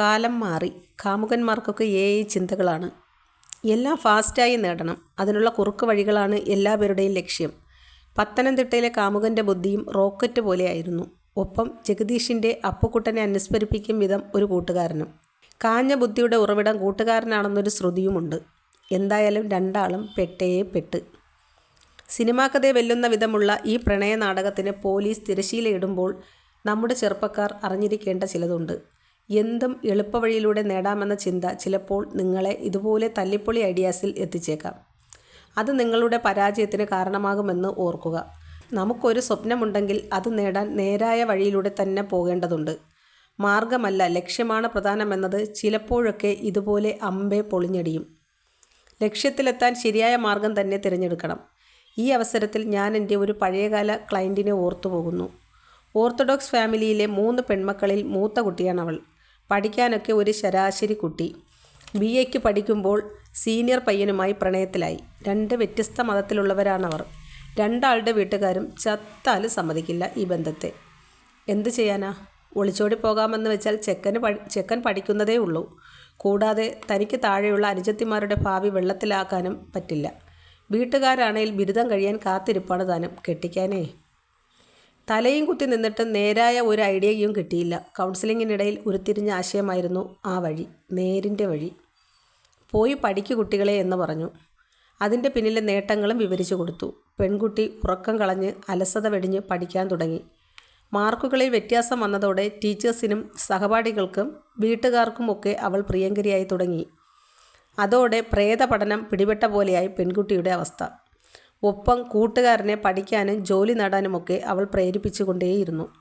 കാലം മാറി കാമുകന്മാർക്കൊക്കെ ഏ ചിന്തകളാണ്. എല്ലാം ഫാസ്റ്റായി നേടണം. അതിനുള്ള കുറുക്ക് വഴികളാണ് എല്ലാവരുടെയും ലക്ഷ്യം. പത്തനംതിട്ടയിലെ കാമുകന്റെ ബുദ്ധിയും റോക്കറ്റ് പോലെയായിരുന്നു. ഒപ്പം ജഗദീഷിന്റെ അപ്പുക്കുട്ടനെ അനുസ്മരിപ്പിക്കും വിധം ഒരു കൂട്ടുകാരനും. കാഞ്ഞ ബുദ്ധിയുടെ ഉറവിടം കൂട്ടുകാരനാണെന്നൊരു ശ്രുതിയുമുണ്ട്. എന്തായാലും രണ്ടാളും പെട്ടേ പെട്ട്. സിനിമാ കഥയെ വെല്ലുന്ന വിധമുള്ള ഈ പ്രണയ നാടകത്തിന് പോലീസ് തിരശീലയിടുമ്പോൾ നമ്മുടെ ചെറുപ്പക്കാർ അറിഞ്ഞിരിക്കേണ്ട ചിലതുണ്ട്. എന്തും എളുപ്പവഴിയിലൂടെ നേടാമെന്ന ചിന്ത ചിലപ്പോൾ നിങ്ങളെ ഇതുപോലെ തല്ലിപ്പൊളി ഐഡിയാസിൽ എത്തിച്ചേക്കാം. അത് നിങ്ങളുടെ പരാജയത്തിന് കാരണമാകുമെന്ന് ഓർക്കുക. നമുക്കൊരു സ്വപ്നമുണ്ടെങ്കിൽ അത് നേടാൻ നേരായ വഴിയിലൂടെ തന്നെ പോകേണ്ടതുണ്ട്. മാർഗമല്ല ലക്ഷ്യമാണ് പ്രധാനമെന്നത്. ചിലപ്പോഴൊക്കെ ഇതുപോലെ അമ്പെ പൊളിഞ്ഞടിയും. ലക്ഷ്യത്തിലെത്താൻ ശരിയായ മാർഗം തന്നെ തിരഞ്ഞെടുക്കണം. ഈ അവസരത്തിൽ ഞാൻ എന്റെ ഒരു പഴയകാല ക്ലയന്റിനെ ഓർത്തു പോകുന്നു ഓർത്തഡോക്സ് ഫാമിലിയിലെ മൂന്ന് പെൺമക്കളിൽ മൂത്ത കുട്ടിയാണ് അവൾ പഠിക്കാനൊക്കെ ഒരു ശരാശരി കുട്ടി. ബി എക്ക് പഠിക്കുമ്പോൾ സീനിയർ പയ്യനുമായി പ്രണയത്തിലായി. രണ്ട് വ്യത്യസ്ത മതത്തിലുള്ളവരാണവർ. രണ്ടാളുടെ വീട്ടുകാരും ചത്താലും സമ്മതിക്കില്ല ഈ ബന്ധത്തെ. എന്ത് ചെയ്യാനാ? ഒളിച്ചോടി പോകാമെന്ന് വെച്ചാൽ ചെക്കന് ചെക്കൻ പഠിക്കുന്നതേ ഉള്ളൂ. കൂടാതെ തനിക്ക് താഴെയുള്ള അനുജത്തിമാരുടെ ഭാവി വെള്ളത്തിലാക്കാനും പറ്റില്ല. വീട്ടുകാരാണെങ്കിൽ ബിരുദം കഴിയാൻ കാത്തിരിപ്പാണ് താനും. കെട്ടിക്കാനേ. തലയും കുത്തി നിന്നിട്ട് നേരായ ഒരു ഐഡിയയും കിട്ടിയില്ല. കൗൺസിലിങ്ങിനിടയിൽ ഉരുത്തിരിഞ്ഞ ആശയമായിരുന്നു ആ വഴി നേരിന്റെ വഴി. പോയി പഠിക്കു കുട്ടികളെ എന്ന് പറഞ്ഞു. അതിന്റെ പിന്നിലെ നേട്ടങ്ങളും വിവരിച്ചു കൊടുത്തു. പെൺകുട്ടി ഉറക്കം കളഞ്ഞ് അലസത വെടിഞ്ഞ് പഠിക്കാൻ തുടങ്ങി. മാർക്കുകളിൽ വ്യത്യാസം വന്നതോടെ ടീച്ചേഴ്സിനും സഹപാഠികൾക്കും വീട്ടുകാർക്കും ഒക്കെ അവൾ പ്രിയങ്കരിയായി തുടങ്ങി. അതോടെ പ്രേത പഠനം പിടിപെട്ട പോലെയായി പെൺകുട്ടിയുടെ അവസ്ഥ. ഒപ്പം കൂട്ടുകാരനെ പഠിക്കാനും ജോലി നേടാനുമൊക്കെ അവൾ പ്രേരിപ്പിച്ചുകൊണ്ടേയിരുന്നു.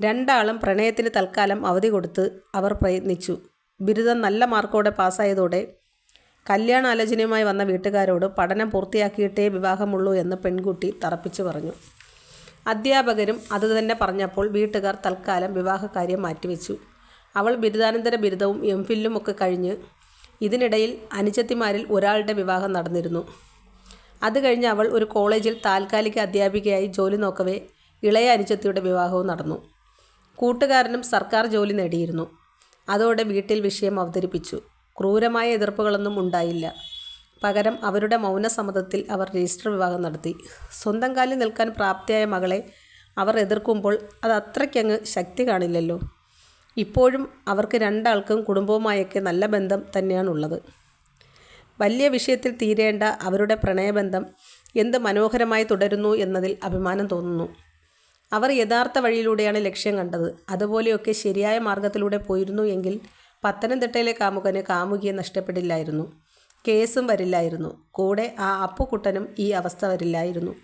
രണ്ടാളും പ്രണയത്തിന് തൽക്കാലം അവധി കൊടുത്ത് അവർ പ്രയത്നിച്ചു. ബിരുദം നല്ല മാർക്കോടെ പാസ്സായതോടെ കല്യാണാലോചനയുമായി വന്ന വീട്ടുകാരോട് പഠനം പൂർത്തിയാക്കിയിട്ടേ വിവാഹമുള്ളൂ എന്ന് പെൺകുട്ടി തറപ്പിച്ചു പറഞ്ഞു. അധ്യാപകരും അതുതന്നെ പറഞ്ഞപ്പോൾ വീട്ടുകാർ തൽക്കാലം വിവാഹകാര്യം മാറ്റിവെച്ചു. അവൾ ബിരുദാനന്തര ബിരുദവും എം ഫില്ലും ഒക്കെ കഴിഞ്ഞ് ഇതിനിടയിൽ അനുജത്തിമാരിൽ ഒരാളുടെ വിവാഹം നടന്നിരുന്നു. അത് കഴിഞ്ഞ് അവൾ ഒരു കോളേജിൽ താൽക്കാലിക അധ്യാപികയായി ജോലി നോക്കവേ ഇളയ അനുജത്തിയുടെ വിവാഹവും നടന്നു. കൂട്ടുകാരനും സർക്കാർ ജോലി നേടിയിരുന്നു. അതോടെ വീട്ടിൽ വിഷയം അവതരിപ്പിച്ചു. ക്രൂരമായ എതിർപ്പുകളൊന്നും ഉണ്ടായില്ല. പകരം അവരുടെ മൗനസമ്മതത്തിൽ അവർ രജിസ്റ്റർ വിവാഹം നടത്തി. സ്വന്തം കാലിൽ നിൽക്കാൻ പ്രാപ്തിയായ മകളെ അവർ എതിർക്കുമ്പോൾ അത് അത്രയ്ക്കങ്ങ് ശക്തി കാണില്ലല്ലോ. ഇപ്പോഴും അവർക്ക് രണ്ടാൾക്കും കുടുംബവുമായൊക്കെ നല്ല ബന്ധം തന്നെയാണുള്ളത്. വലിയ വിഷയത്തിൽ തീരേണ്ട അവരുടെ പ്രണയബന്ധം എന്ത് മനോഹരമായി തുടരുന്നു എന്നതിൽ അഭിമാനം തോന്നുന്നു. അവർ യഥാർത്ഥ വഴിയിലൂടെയാണ് ലക്ഷ്യം കണ്ടത്. അതുപോലെയൊക്കെ ശരിയായ മാർഗത്തിലൂടെ പോയിരുന്നു എങ്കിൽ പത്തനംതിട്ടയിലെ കാമുകന് കാമുകിയെ നഷ്ടപ്പെടില്ലായിരുന്നു. കേസും വരില്ലായിരുന്നു. കൂടെ ആ അപ്പുക്കുട്ടനും ഈ അവസ്ഥ വരില്ലായിരുന്നു.